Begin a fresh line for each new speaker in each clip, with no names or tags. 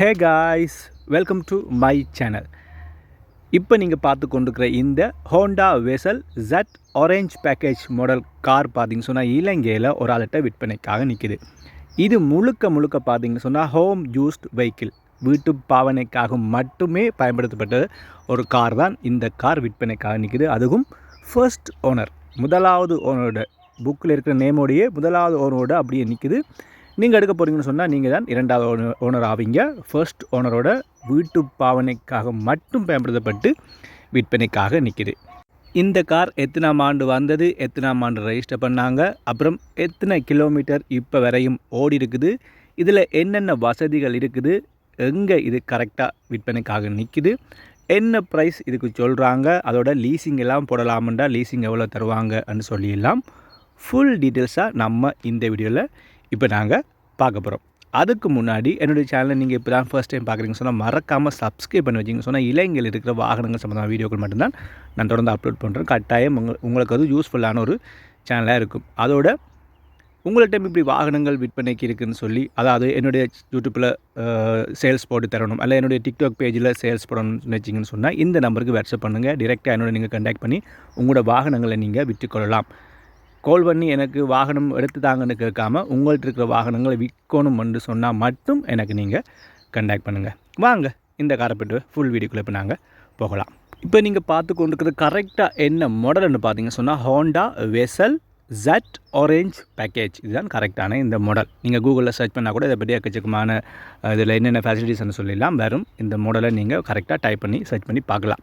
Hey guys welcome to my channel இப்போ நீங்கள் பார்த்து கொண்டிருக்கிற இந்த Honda Vezel Z orange package model car பார்த்திங்க சொன்னால் இலங்கையில் ஒரு ஆள்கிட்ட விற்பனைக்காக நிற்கிது இது முழுக்க முழுக்க பார்த்தீங்கன்னு சொன்னால் ஹோம் யூஸ்ட் வெஹிக்கிள் வீட்டு பாவனைக்காக மட்டுமே பயன்படுத்தப்பட்ட ஒரு கார் தான் இந்த கார் விற்பனைக்காக நிற்கிது அதுவும் ஃபர்ஸ்ட் ஓனர் முதலாவது ஓனரோட புக்கில் இருக்கிற நேமோடையே முதலாவது ஓனரோட அப்படியே நிற்கிது நீங்கள் எடுக்க போகிறீங்கன்னு சொன்னால் நீங்கள் தான் இரண்டாவது ஓனர் ஓனர் ஆவீங்க. ஃபர்ஸ்ட் ஓனரோட வீட்டு பாவனைக்காக மட்டும் பயன்படுத்தப்பட்டு விற்பனைக்காக நிற்கிது இந்த கார் எத்தனாம் ஆண்டு வந்தது எத்தனாம் ஆண்டு ரெஜிஸ்டர் பண்ணாங்க அப்புறம் எத்தனை கிலோமீட்டர் இப்போ வரையும் ஓடி இருக்குது இதில் என்னென்ன வசதிகள் இருக்குது எங்கே இது கரெக்டாக விற்பனைக்காக நிற்கிது என்ன ப்ரைஸ் இதுக்கு சொல்கிறாங்க அதோட லீசிங் எல்லாம் போடலாமுண்டா லீசிங் எவ்வளோ தருவாங்கன்னு சொல்லிடலாம். ஃபுல் டீட்டெயில்ஸாக நம்ம இந்த வீடியோவில் இப்போ நாங்கள் பார்க்க போகிறோம் அதுக்கு முன்னாடி என்னுடைய சேனலை நீங்கள் இப்போ தான் ஃபர்ஸ்ட் டைம் பார்க்குறீங்க சொன்னால் மறக்காமல் சப்ஸ்கிரைப் பண்ணி வச்சிங்க சொன்னால் இளைஞர்கள் இருக்கிற வாகனங்கள் சம்மந்தமான வீடியோக்கள் மட்டும்தான் நான் தொடர்ந்து அப்லோட் பண்ணுறேன் கட்டாயம் உங்க உங்களுக்கு அது யூஸ்ஃபுல்லான ஒரு சேனலாக இருக்கும். அதோட உங்கள்கிட்ட இப்படி வாகனங்கள் விற்பனைக்கு இருக்குதுன்னு சொல்லி அதாவது என்னுடைய யூடியூப்பில் சேல்ஸ் போட்டு தரணும் அல்ல என்னுடைய டிக்டாக் பேஜில் சேல்ஸ் போடணும்னு வச்சிங்கன்னு சொன்னால் இந்த நம்பருக்கு வாட்ஸ்அப் பண்ணுங்கள் டிரெக்டாக என்னோட நீங்கள் கண்டாக்ட் பண்ணி உங்களோட வாகனங்களை நீங்கள் விற்றுக்கொள்ளலாம். கால் பண்ணி எனக்கு வாகனம் எடுத்து தாங்கன்னு கேட்காம உங்கள்கிட்ட இருக்கிற வாகனங்களை விற்கணும்னு சொன்னால் மட்டும் எனக்கு நீங்கள் கண்டாக்ட் பண்ணுங்கள் வாங்க இந்த காரப்பட்டு ஃபுல் வீடியோக்குள்ளே இப்போ நாங்கள் போகலாம். இப்போ நீங்கள் பார்த்து கொண்டிருக்கிறது கரெக்டாக என்ன மாடல்னு பார்த்தீங்க சொன்னால் Honda Vezel Z orange package இதுதான் கரெக்டான இந்த மாடல் நீங்கள் கூகுளில் சர்ச் பண்ணால் கூட இதை பற்றி எக்கச்சக்கமான இதில் என்னென்ன ஃபெசிலிட்டிஸ்னு சொல்லிடலாம். வெறும் இந்த மாடலை நீங்கள் கரெக்டாக டைப் பண்ணி சர்ச் பண்ணி பார்க்கலாம்.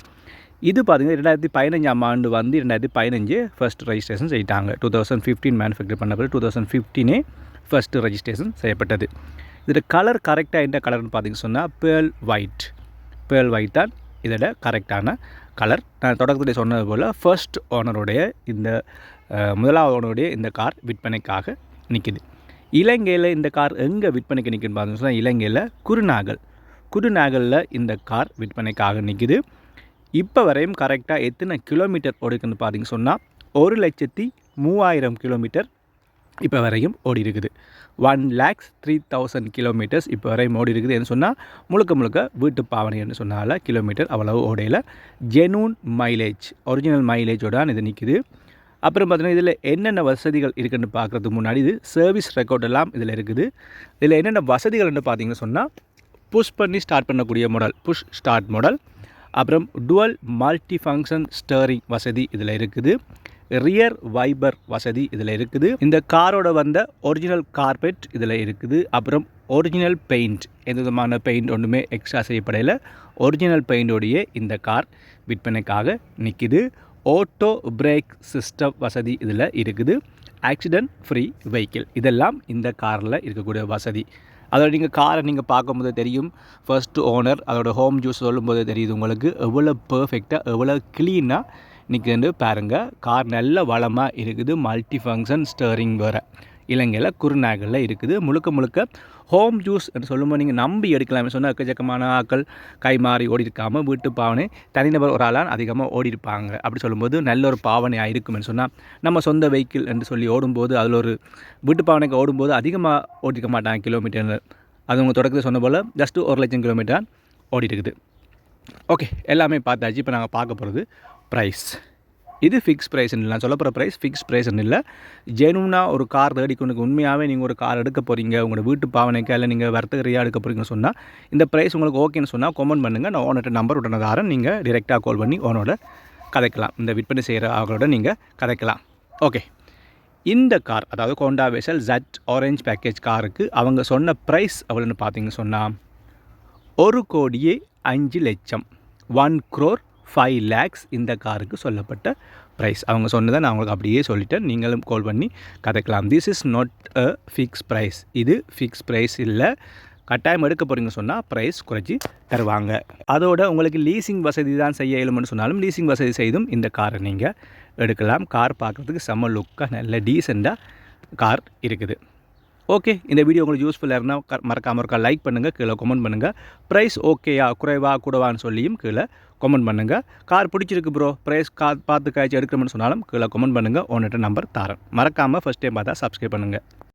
இது பார்த்திங்கன்னா ரெண்டாயிரத்தி பதினஞ்சாம் ஆண்டு வந்து ரெண்டாயிரத்தி பதினஞ்சு ஃபஸ்ட் ரெஜிஸ்ட்ரேஷன் செய்யிட்டாங்க டூ தௌசண்ட் ஃபிஃப்டீன் மேனுஃபேக்சர் பண்ண பிறகு டூ தௌசண்ட் ஃபிஃப்டீனே ஃபஸ்ட்டு ரெஜிஸ்ட்ரேஷன் செய்யப்பட்டது. இதில் கலர் கரெக்டாக என்ன கலர்னு பார்த்தீங்கன்னு சொன்னால் பேர்ல் ஒயிட் பேர்ல் ஒயிட் தான் இதோட கரெக்டான கலர் நான் தொடக்கத்தில் சொன்னது போல் ஃபர்ஸ்ட் ஓனருடைய இந்த முதலாவது ஓனருடைய இந்த கார் விற்பனைக்காக நிற்கிது இலங்கையில் இந்த கார் எங்கே விற்பனைக்கு நிற்குதுன்னு பார்த்தீங்கன்னு சொன்னால் இலங்கையில் குருநாகல். குருநாகலில் இந்த கார் விற்பனைக்காக நிற்கிது இப்போ வரையும் கரெக்டாக எத்தனை கிலோமீட்டர் ஓடிருக்குன்னு பார்த்தீங்க சொன்னால் ஒரு லட்சத்தி மூவாயிரம் கிலோமீட்டர் இப்போ வரையும் ஓடி இருக்குது one lakhs three thousand kilometres இப்போ வரையும் ஓடி இருக்குதுன்னு சொன்னால் முழுக்க முழுக்க வீட்டு பாவனைன்னு சொன்னால் கிலோமீட்டர் அவ்வளவு ஓடையில். ஜெனூன் மைலேஜ் ஒரிஜினல் மைலேஜோட இது நிற்குது அப்புறம் பார்த்தீங்கன்னா இதில் என்னென்ன வசதிகள் இருக்குன்னு பார்க்குறதுக்கு முன்னாடி இது சர்வீஸ் ரெக்கார்ட் எல்லாம் இதில் இருக்குது. இதில் என்னென்ன வசதிகள்னு பார்த்தீங்கன்னு சொன்னால் புஷ் பண்ணி ஸ்டார்ட் பண்ணக்கூடிய மாடல் புஷ் ஸ்டார்ட் மாடல் அப்புறம் டுவல் மல்டி ஃபங்க்ஷன் ஸ்டேரிங் வசதி இதில் இருக்குது. ரியர் வைபர் வசதி இதில் இருக்குது. இந்த காரோட வந்த ஒரிஜினல் கார்பெட் இதில் இருக்குது. அப்புறம் ஒரிஜினல் பெயிண்ட் எந்த விதமான பெயிண்ட் ஒன்றுமே எக்ஸ்ட்ரா செய்யப்படையில். ஒரிஜினல் பெயிண்டோடைய இந்த கார் விற்பனைக்காக நிற்கிது. ஓட்டோ பிரேக் சிஸ்டம் வசதி இதில் இருக்குது. ஆக்சிடென்ட் ஃப்ரீ வெஹிக்கிள் இதெல்லாம் இந்த காரில் இருக்கக்கூடிய வசதி. அதோட நீங்கள் காரை நீங்கள் பார்க்கும்போது தெரியும். ஃபர்ஸ்ட் ஓனர் அதோட ஹோம் ஜூஸ் சொல்லும்போது தெரியுது உங்களுக்கு. எவ்வளோ பர்ஃபெக்டாக எவ்வளோ க்ளீனாக நிற்குது பாருங்கள் கார் நல்ல வளமாக இருக்குது மல்டி ஃபங்க்ஷன் ஸ்டேரிங் வேறு. இலங்கையில் குருநாகலில் இருக்குது. முழுக்க முழுக்க ஹோம் ஜூஸ் என்று சொல்லும்போது நீங்கள் நம்பி எடுக்கலாமே சொன்னால் எக்கச்சக்கமான ஆக்கள் கை மாறி ஓடி இருக்காமல் வீட்டு பாவனை தனிநபர் ஒரு ஆளான் அதிகமாக ஓடி இருப்பாங்க அப்படி சொல்லும்போது நல்ல ஒரு பாவனையாக இருக்கும்னு சொன்னால் நம்ம சொந்த வெஹிக்கிள் என்று சொல்லி ஓடும்போது அதில் ஒரு வீட்டு பாவனைக்கு ஓடும்போது அதிகமாக ஓடிக்க மாட்டாங்க கிலோமீட்டர் அது உங்கள் தொடக்கத்தில் சொன்ன போல் ஜஸ்ட்டு ஒரு லட்சம் கிலோமீட்டர் ஓடி இருக்குது ஓகே எல்லாமே பார்த்தாச்சு. இப்போ நாங்கள் பார்க்க போகிறது ப்ரைஸ் இது ஃபிக்ஸ் ப்ரைஸ்ன்னு இல்லை. சொல்ல போகிற ப்ரைஸ் ஃபிக்ஸ் ப்ரைஸ்ன்னு இல்லை. ஜெனுவனாக ஒரு கார் தேடிக்கொண்டு உண்மையாகவே நீங்கள் ஒரு கார் எடுக்க போகிறீங்க உங்களோட வீட்டு பாவனைக்கு இல்லை நீங்கள் வர்த்தக ரீதியாக எடுக்க போகிறீங்கன்னு சொன்னால் இந்த ப்ரைஸ் உங்களுக்கு ஓகேன்னு சொன்னால் கமெண்ட் பண்ணுங்கள் நான் ஓனர்கிட்ட நம்பர் உடனே தாரேன் நீங்கள் டிரெக்டாக கால் பண்ணி ஓனோட கதைக்கலாம். இந்த விற்பனை செய்கிற அவங்களோட நீங்கள் கதைக்கலாம். ஓகே இந்த கார் அதாவது Honda Vezel Z orange package காருக்கு அவங்க சொன்ன ப்ரைஸ் எவ்வளோன்னு பார்த்தீங்க சொன்னால் ஒரு கோடியே அஞ்சு லட்சம். ஒன் க்ரோர் ஃபைவ் லேக்ஸ் இந்த காருக்கு சொல்லப்பட்ட ப்ரைஸ் அவங்க சொன்னதை நான் அவங்களுக்கு அப்படியே சொல்லிட்டேன். நீங்களும் கால் பண்ணி கதைக்கலாம். This is not a fix price இது ஃபிக்ஸ் ப்ரைஸ் இல்லை. கட்டாயம் எடுக்க போகிறீங்க சொன்னால் ப்ரைஸ் குறைச்சி தருவாங்க. அதோட உங்களுக்கு லீசிங் வசதி தான் செய்ய இயலும்னு சொன்னாலும் லீசிங் வசதி செய்தும் இந்த காரை நீங்கள் எடுக்கலாம். கார் பார்க்குறதுக்கு செம்ம லுக்காக நல்ல டீசெண்டாக கார் இருக்குது. ஓகே இந்த வீடியோ உங்களுக்கு யூஸ்ஃபுல்லாக இருந்தால் மறக்காமல் இருக்கா லைக் பண்ணுங்கள் கீழே கமெண்ட் பண்ணுங்கள் ப்ரைஸ் ஓகேயா குறைவா கூடவான்னு சொல்லியும் கீழே கமெண்ட் பண்ணுங்கள் கார் பிடிச்சிருக்கு ப்ரோ ப்ரைஸ் கா பார்த்து காய்ச்சி எடுக்கணும்னு சொன்னாலும் கீழே கமெண்ட் பண்ணுங்கள் உன்னிட்ட நம்பர் தரேன் மறக்காமல் ஃபஸ்ட் டைம் பார்த்தா சப்ஸ்கிரைப் பண்ணுங்கள்